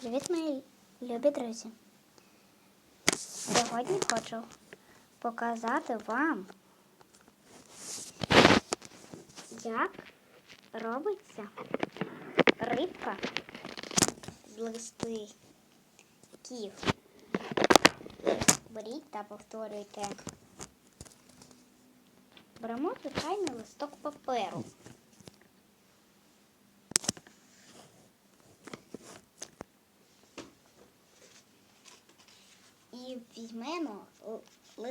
Привіт, мої любі друзі. Сьогодні хочу показати вам, як робиться рибка з листиків. Беріть та повторюйте. Беремо звичайний листок паперу.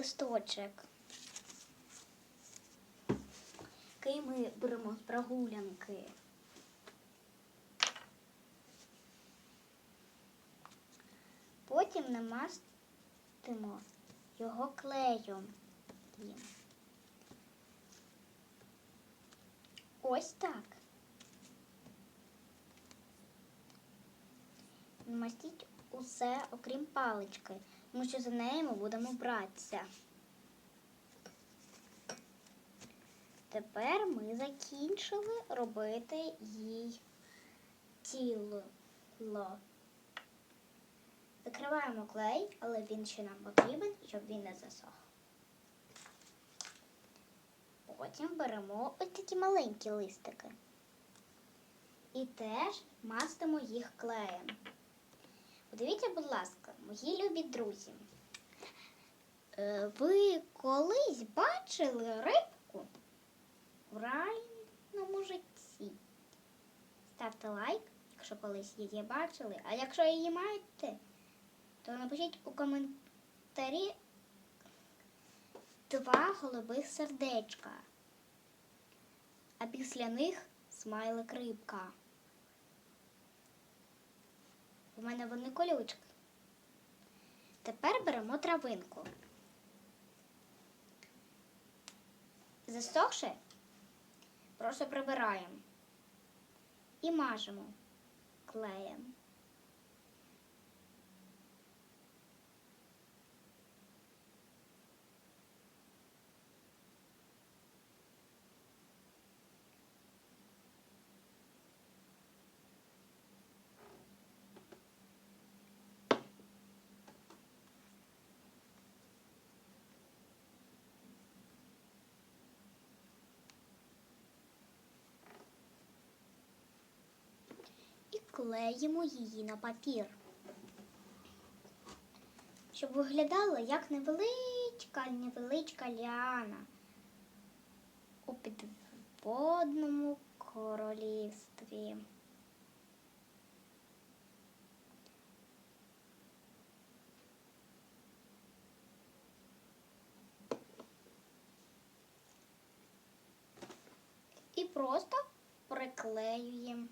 Листочок, який ми беремо з прогулянки. Потім намастимо його клеєм. Ось так. Намастіть усе, окрім палички, тому що за нею ми будемо братися. Тепер ми закінчили робити їй тіло. Закриваємо клей, але він ще нам потрібен, щоб він не засох. Потім беремо ось такі маленькі листики. І теж мастимо їх клеєм. Подивіться, будь ласка, мої любі друзі. Е, Ви колись бачили рибку в реальному житті? Ставте лайк, якщо колись її бачили. А якщо її маєте, то напишіть у коментарі два голубих сердечка. А після них смайлик рибка. У мене вони колючки. Тепер беремо травинку. Засохши, просто прибираємо і мажемо клеєм. і клеїмо її на папір. Щоб виглядала як невеличка, невеличка ліана у підводному королівстві. Просто приклеюємо.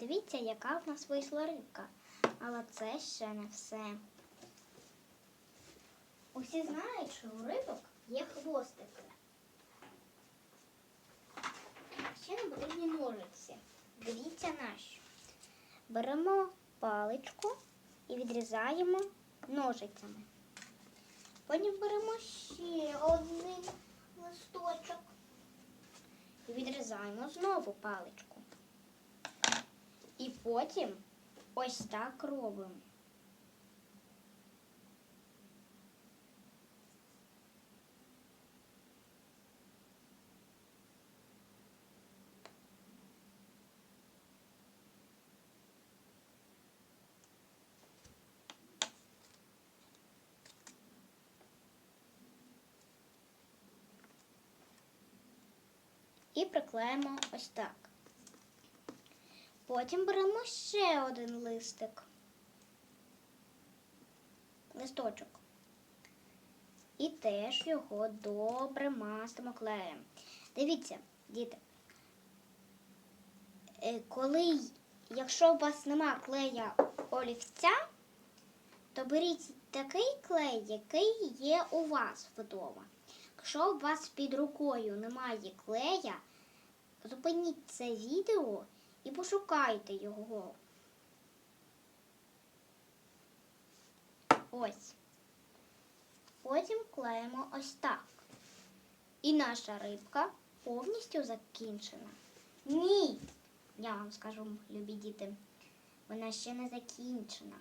Подивіться, яка в нас вийшла рибка. Але це ще не все. Усі знають, що у рибок є хвостики. Ще не потрібні ножиці. Дивіться наші. Беремо паличку і відрізаємо ножицями. Потім беремо ще один листочок і відрізаємо знову паличку. Потім ось так робимо. І приклеїмо ось так. Потім беремо ще один листик. Листочок. І теж його добре мастимо клеєм. Дивіться, діти. е, Коли, якщо у вас нема клея олівця, то беріть такий клей, який є у вас вдома. Якщо у вас під рукою немає клея, зупиніть це відео і пошукайте його. Ось. Потім клеїмо ось так. І наша рибка повністю закінчена. Ні, я вам скажу, любі діти, вона ще не закінчена.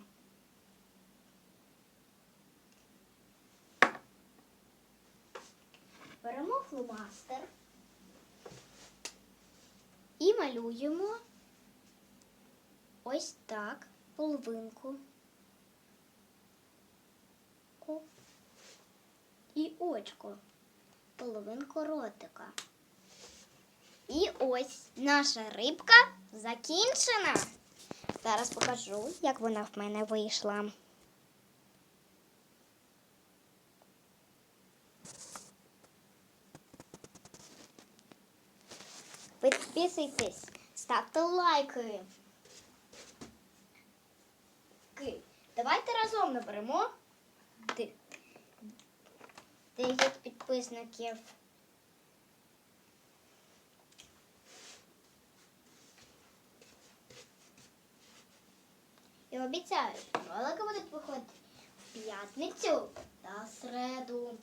Беремо фломастер і малюємо ось так половинку. Ку. І очко, половинку ротика. І ось наша рибка закінчена. Зараз покажу, як вона в мене вийшла. Підписуйтесь, ставте лайки. Разом наберемо де- дев'ять підписників. І обіцяю, що ролики будуть виходити в п'ятницю та середу.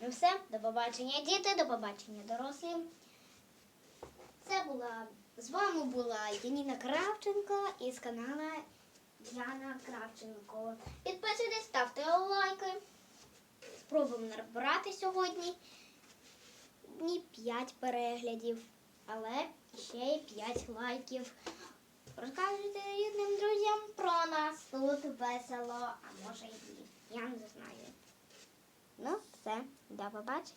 Ну все, до побачення, діти, до побачення, дорослі. Це була з вами була Яніна Кравченко із каналу Яна Кравченко. Підписуйтесь, ставте лайки. Спробуємо набрати сьогодні не 5 переглядів, але ще й 5 лайків. Розкажете рідним друзям про нас. Тут весело, а може і ні. Я не знаю. Ну, все, до побачення.